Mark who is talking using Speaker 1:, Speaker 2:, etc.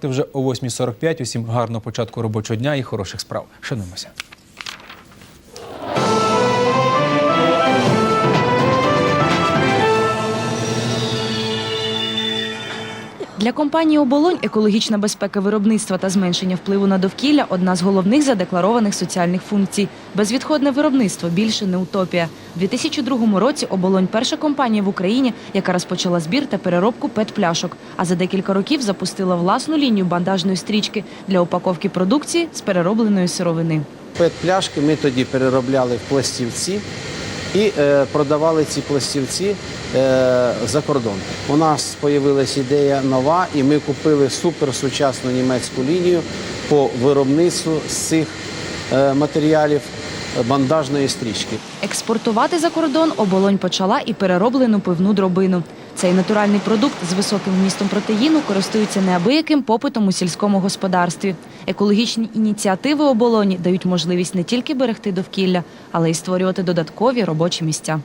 Speaker 1: Ти вже о 8.45. Усім гарного початку робочого дня і хороших справ. Шануємося.
Speaker 2: Для компанії Оболонь екологічна безпека виробництва та зменшення впливу на довкілля одна з головних задекларованих соціальних функцій. Безвідходне виробництво більше не утопія. У 2002 році Оболонь перша компанія в Україні, яка розпочала збір та переробку пет-пляшок. А за декілька років запустила власну лінію бандажної стрічки для упаковки продукції з переробленої сировини.
Speaker 3: Пет-пляшки ми тоді переробляли в пластівці і е, продавали ці пластівці е, за кордон. У нас з'явилася ідея нова, і ми купили суперсучасну німецьку лінію по виробництву з цих е, матеріалів бандажної стрічки.
Speaker 2: Експортувати за кордон оболонь почала і перероблену пивну дробину. Цей натуральний продукт з високим вмістом протеїну користується неабияким попитом у сільському господарстві. Екологічні ініціативи оболоні дають можливість не тільки берегти довкілля, але й створювати додаткові робочі місця.